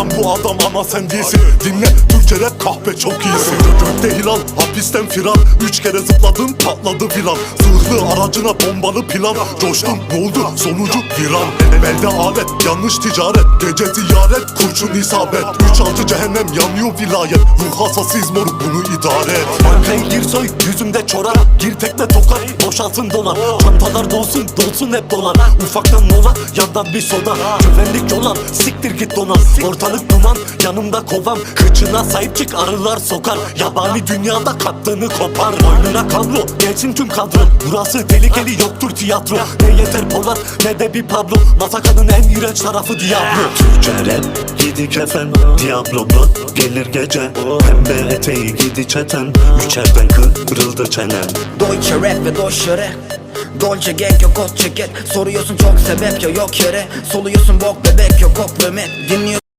lan bu adam ama sen değilsin. Dinle Türkçe rap kahpe çok iyisin. Gökte hilal hapisten firar. Üç kere zıpladın patladı filan Zırhlı aracına bombalı plan. Coştun ne oldu sonucu viran Belde alet yanlış ticaret. Gece ziyaret kurşun isabet. Üç altı cehennem yanıyor vilayet. Ruh hassasıyız moruk bunu idare et Bankaya gir soy yüzümde çorak Gir tekne tokat boşalsın dolar Çantalar dolsun dolsun hep dolar. Ufaktan mola yandan bir soda. Güvenlik yolan siktir git donan Ortalık duman yanımda kovam Kıçına sahip çık arılar sokar. Yabani dünyada kattığını kopar. Boynuna kablo gelsin tüm kadro. Burası tehlikeli yoktur tiyatro. Ne yeter Polat ne de bir Pablo. Masakanın en iğrenç tarafı Diablo. Türkçe rap gidi kefen Diablo blood gelir gece. Pembe eteği gidi çeten Üçerden kırıldı çenem Deutsche rap ve Deutsche rap. Dolce gang yok kot ceket Soruyorsun çok sebep ya yok yere. Soluyorsun bok bebek yok ok ve met. Dinliyorsun